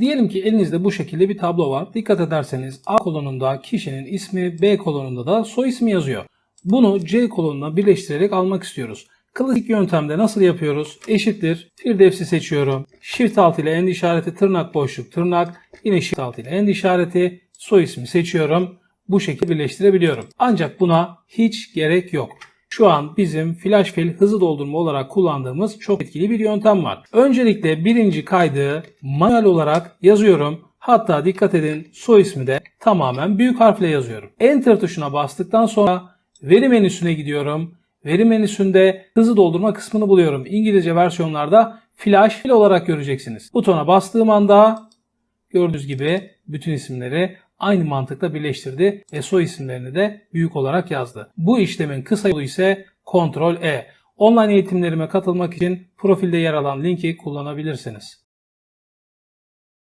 Diyelim ki elinizde bu şekilde bir tablo var. Dikkat ederseniz A kolonunda kişinin ismi, B kolonunda da soy ismi yazıyor. Bunu C kolonuna birleştirerek almak istiyoruz. Klasik yöntemde nasıl yapıyoruz? Eşittir. Firdevs'i seçiyorum. Shift alt ile end işareti tırnak boşluk tırnak. Yine shift alt ile end işareti soy ismi seçiyorum. Bu şekilde birleştirebiliyorum. Ancak buna hiç gerek yok. Şu an bizim flash fill hızı doldurma olarak kullandığımız çok etkili bir yöntem var. Öncelikle birinci kaydı manuel olarak yazıyorum. Hatta dikkat edin soy ismi de tamamen büyük harfle yazıyorum. Enter tuşuna bastıktan sonra veri menüsüne gidiyorum. Veri menüsünde hızı doldurma kısmını buluyorum. İngilizce versiyonlarda flash fill olarak göreceksiniz. Butona bastığım anda gördüğünüz gibi bütün isimleri aynı mantıkla birleştirdi ve soy isimlerini de büyük olarak yazdı. Bu işlemin kısa yolu ise Ctrl E. Online eğitimlerime katılmak için profilde yer alan linki kullanabilirsiniz.